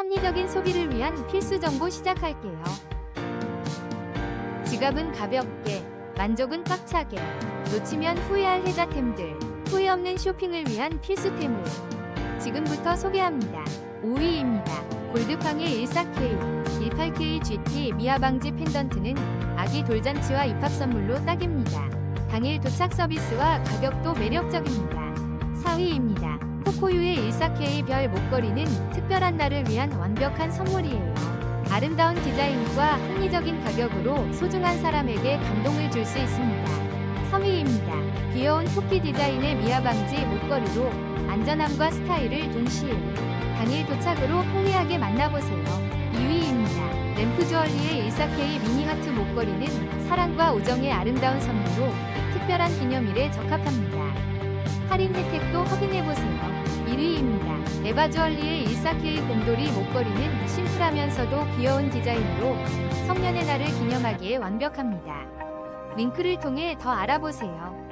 합리적인 소비를 위한 필수 정보 시작할게요. 지갑은 가볍게, 만족은 꽉차게, 놓치면 후회할 혜자템들, 후회 없는 쇼핑을 위한 필수템을 지금부터 소개합니다. 5위입니다. 골드팡의 14K, 18K GT 미아방지 펜던트는 아기 돌잔치와 입학 선물로 딱입니다. 당일 도착 서비스와 가격도 매력적입니다. 4위입니다. 코코유의 14K 별 목걸이는 특별한 날을 위한 완벽한 선물이에요. 아름다운 디자인과 합리적인 가격으로 소중한 사람에게 감동을 줄 수 있습니다. 3위입니다. 귀여운 토끼 디자인의 미아방지 목걸이로 안전함과 스타일을 동시에 당일 도착으로 편리하게 만나보세요. 2위입니다. 램프 주얼리의 14K 미니 하트 목걸이는 사랑과 우정의 아름다운 선물로 특별한 기념일에 적합합니다. 할인 혜택도 확인해보세요. 1위입니다. 에바 주얼리의 14K 곰돌이 목걸이는 심플하면서도 귀여운 디자인으로 성년의 날을 기념하기에 완벽합니다. 링크를 통해 더 알아보세요.